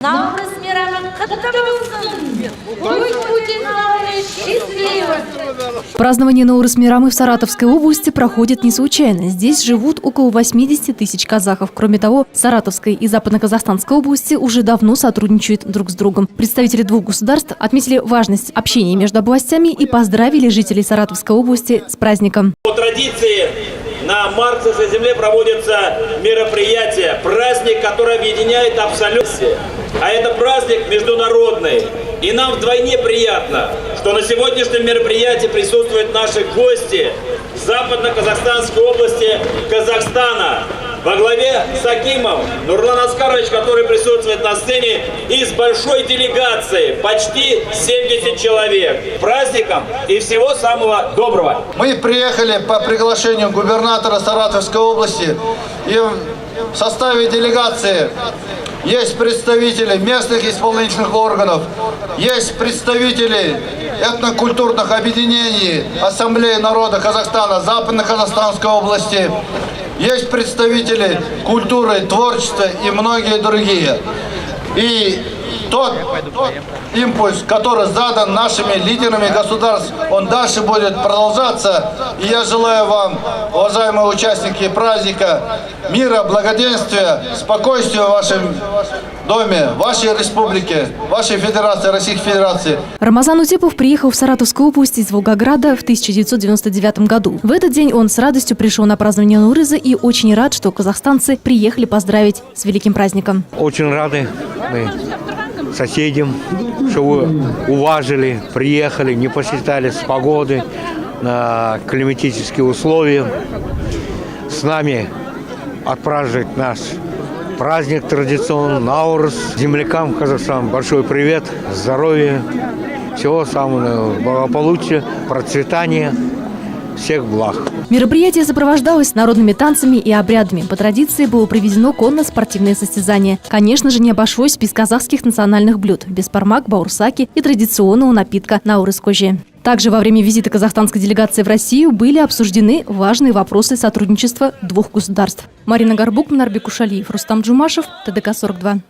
наурыз мейрамы құтты болсын пусть будет наурыз счастливым Празднование Наурыз Мирамы в Саратовской области проходит не случайно. Здесь живут около 80 тысяч казахов. Кроме того, Саратовская и Западно-Казахстанская области уже давно сотрудничают друг с другом. Представители двух государств отметили важность общения между областями и поздравили жителей Саратовской области с праздником. По традиции на Марксовской земле проводятся мероприятия, праздник, который объединяет абсолютно. А это праздник международный. И нам вдвойне приятно, что на сегодняшнем мероприятии присутствуют наши гости Западно-Казахстанской области Казахстана. Во главе с Акимом Нурлан Аскарович, который присутствует на сцене, и с большой делегацией, почти 70 человек. Праздником и всего самого доброго! Мы приехали по приглашению губернатора Саратовской области и в составе делегации есть представители местных исполнительных органов, есть представители этнокультурных объединений Ассамблеи народа Казахстана Западно-Казахстанской области, есть представители культуры, творчества и многие другие. И тот импульс, который задан нашими лидерами государств, он дальше будет продолжаться. И я желаю вам, уважаемые участники праздника, мира, благоденствия, спокойствия в вашем доме, в вашей республике, в вашей федерации, Российской Федерации. Рамазан Утепов приехал в Саратовскую область из Волгограда в 1999 году. В этот день он с радостью пришел на празднование Нурыза и очень рад, что казахстанцы приехали поздравить с великим праздником. Очень рады мы соседям, что вы уважили, приехали, не посчитали с погоды на климатические условия. С нами отпраздновать наш праздник традиционный Наурус. Землякам Казахстана большой привет, здоровья, всего самого благополучия, процветания, всех благ. Мероприятие сопровождалось народными танцами и обрядами. По традиции было проведено конно-спортивное состязание. Конечно же, не обошлось без казахских национальных блюд, без пармак, баурсаки и традиционного напитка наурыз кожи. Также во время визита казахстанской делегации в Россию были обсуждены важные вопросы сотрудничества двух государств. Марина Горбук, Нарбек Ушалиев, Рустам Джумашев, ТДК-42.